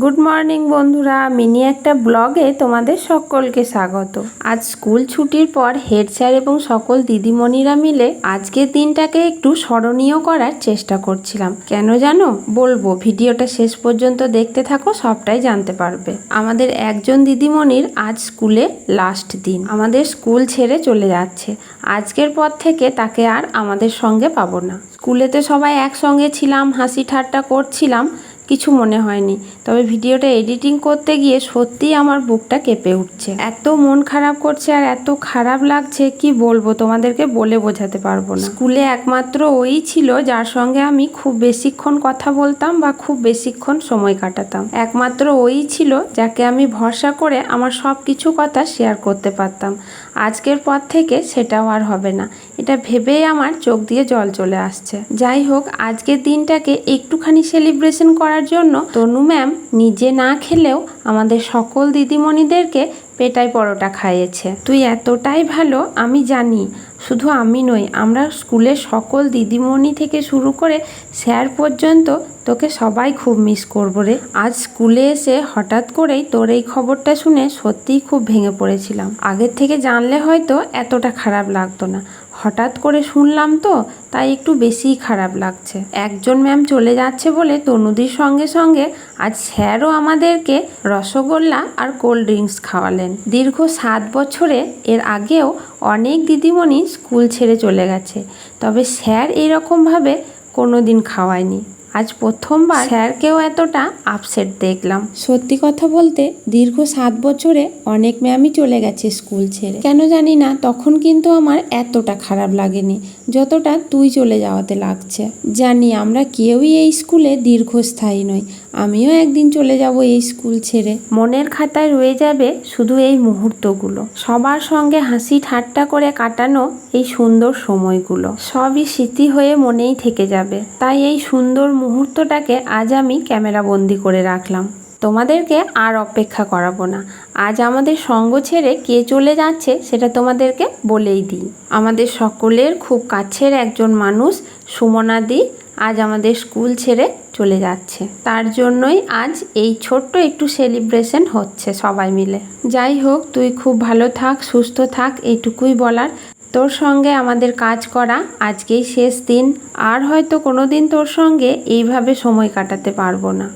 Good morning বন্ধুরা। Mini একটা ব্লগে তোমাদের সকলকে স্বাগত। আজ স্কুল ছুটির পর হেড স্যার এবং সকল দিদিমণিরা মিলে আজকের দিনটাকে একটু স্মরণীয় করার চেষ্টা করছিলাম। কেন জানো? বলব, ভিডিওটা শেষ পর্যন্ত দেখতে থাকো, সবটাই জানতে পারবে। আমাদের একজন দিদিমণির আজ স্কুলে লাস্ট দিন। আমাদের স্কুল ছেড়ে চলে যাচ্ছে। আজকের পর থেকে তাকে আর আমাদের সঙ্গে পাবো না। স্কুলেতে সবাই একসঙ্গে ছিলাম, হাসি ঠাট্টা করছিলাম। কিছু মনে হয়নি। তবে ভিডিওটা এডিটিং করতে গিয়ে সত্যিই আমার বুকটা কেঁপে উঠছে। এত মন খারাপ করছে আর এত খারাপ লাগছে, কি বলব? তোমাদেরকে বলে বোঝাতে পারব না। স্কুলে একমাত্র ওই ছিল যার সঙ্গে আমি খুব বেশিক্ষণ কথা বলতাম বা খুব বেশিক্ষণ সময় কাটাতাম। একমাত্র ওই ছিল যাকে আমি ভরসা করে আমার সব কিছু কথা শেয়ার করতে পারতাম। আজকের পর থেকে সেটাও আর হবে না। এটা ভেবেই আমার চোখ দিয়ে জল চলে আসছে। যাই হোক, আজকের দিনটাকে একটুখানি সেলিব্রেশন করার জন্য তনু ম্যাম নিজে না খেলেও আমাদের সকল দিদিমণিদেরকে পেটাই পরোটা খাইয়েছে। তুই এতটাই ভালো, আমি জানি। শুধু আমি নই, আমরা স্কুলের সকল দিদিমণি থেকে শুরু করে স্যার পর্যন্ত তোকে সবাই খুব মিস করব রে। আজ স্কুলে এসে হঠাৎ করেই তোর এই খবরটা শুনে সত্যিই খুব ভেঙে পড়েছিলাম। আগের থেকে জানলে হয়তো এতটা খারাপ লাগতো না। হঠাৎ করে শুনলাম তো, তাই একটু বেশিই খারাপ লাগছে। একজন ম্যাম চলে যাচ্ছে বলে তনুদির সঙ্গে সঙ্গে আজ স্যারও আমাদেরকে রসগোল্লা আর কোল্ড ড্রিঙ্কস খাওয়ালেন। দীর্ঘ সাত বছরে এর আগেও অনেক দিদিমণি স্কুল ছেড়ে চলে গেছে, তবে স্যার এইরকমভাবে কোনো দিন খাওয়ায়নি। আজ প্রথমবার স্যারকেও এতটা আপসেট দেখলাম। সত্যি কথা বলতে দীর্ঘ সাত বছরে অনেক ম্যামই চলে গেছে স্কুল ছেড়ে। কেন জানি না, তখন কিন্তু আমার এতটা খারাপ লাগেনি, যতটা তুই চলে যাওয়াতে লাগছে। জানি আমরা কেউই এই স্কুলে দীর্ঘস্থায়ী নই। আমিও একদিন চলে যাব এই স্কুল ছেড়ে। মনের খাতায় রয়ে যাবে শুধু এই মুহূর্তগুলো। সবার সঙ্গে হাসি ঠাট্টা করে কাটানো এই সুন্দর সময়গুলো। সবই স্মৃতি হয়ে মনেই থেকে যাবে। তাই এই সুন্দর মুহূর্তটাকে আজ আমি ক্যামেরা বন্দি করে রাখলাম। তোমাদেরকে আর অপেক্ষা করাবো না। আজ আমাদের সঙ্গ ছেড়ে কে চলে যাচ্ছে সেটা তোমাদেরকে বলেই দিই। আমাদের সকলের খুব কাছের একজন মানুষ সুমনাদি আজ আমাদের স্কুল ছেড়ে চলে যাচ্ছে। তার জন্যই আজ এই ছোট্ট একটু সেলিব্রেশন হচ্ছে সবাই মিলে। যাই হোক, তুই খুব ভালো থাক, সুস্থ থাক, এইটুকুই বলার। তোর সঙ্গে আমাদের কাজ করা আজকেই শেষ দিন। আর হয়তো কোনো দিন তোর সঙ্গে এইভাবে সময় কাটাতে পারব না।